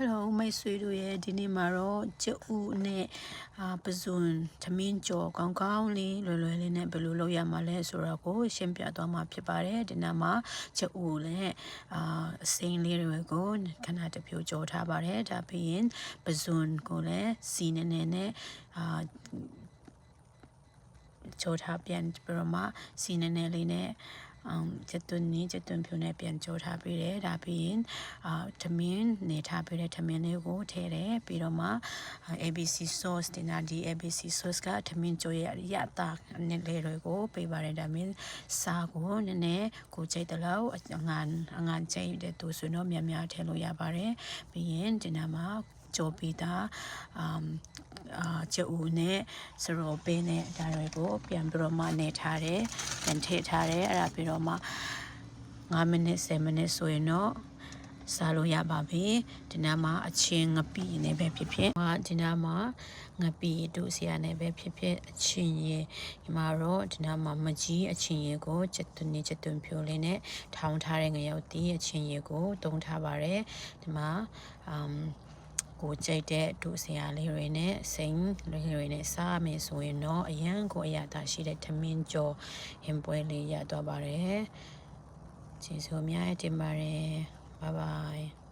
Hello မိတ်ဆွေတို့ရဲ့ဒီနေ့မှာတော့ကျက်ဦးနဲ့အာပဇွန်သမင်းကြော်ကောင်းကောင်းလေးလွယ်လွယ်လေးနဲ့ဘယ်လိုလုပ်ရမှာလဲဆိုတော့ကိုရှင်းပြသွားမှာဖြစ်ပါတယ်ဒီနေ့မှာကျက်ဦးနဲ့အာအစိမ်းလေးတွေကိုခဏတစ်ဖြိုကြော်ထားပါတယ်ဒါပြီးရင်ပဇွန်ကိုလည်းစီနေနေနဲ့အာကြော်ထားပြန်ပြီးတော့မှစီနေနေလေးနဲ့အမ် ချက်သွင်းနေချက်သွင်းဖြူနဲ့ပြန်ကြောထားပေးတယ်ဒါပြီးရင်အာသမင်းနေထားပေးတဲ့သမင်းလေးကိုထည့်တယ်ပြီးတော့မှ ABC sauce တင်တာဒီ ABC sauce ကသမင်းကြောရဲ့ရတာနဲ့လေတွေကိုပေးပါတယ်ဒါမင်းစားကိုနည်းနည်းကိုကြိတ်တလောက်အငန်အငန်ကြိတ်တဲ့သူဆိုတော့များများထည့်လို့ရပါတယ်ပြီးရင်ဒီနာမှာ ကြောပြီးသားအမ်အာကျူနဲ့စရောပေးနဲ့ဒါတွေကိုပြန်ပြီးတော့မှနေထားတယ်ပြန်ထည့်ထားတယ်အဲ့ဒါပြီးတော့မှ9မိနစ်10မိနစ်ဆိုရင်တော့စားလို့ရပါပြီဒီနားမှာအချင်းငပိနေပဲဖြစ်ဖြစ်ဟာဒီနားမှာငပိတို့ဆရာနေပဲဖြစ်ဖြစ်အချင်းရေဒီမှာတော့ဒီနားမှာမကြီးအချင်းရေကိုချက်သွနေချက်သွဖြိုးလေးနဲ့ထောင်းထားတဲ့ငရုတ်တီးအချင်းရေကိုတုံးထားပါတယ်ဒီမှာအမ် ကိုကြိတ်တဲ့ဒုစရာလေးတွေနဲ့စိန်လေးတွေနဲ့စားမယ်ဆိုရင်တော့အရန်ကိုအရသာရှိတဲ့ထမင်းကြော်ဟင်ပွဲလေးရတော့ပါတယ်ကျေးဇူးအများကြီးတင်ပါတယ် bye bye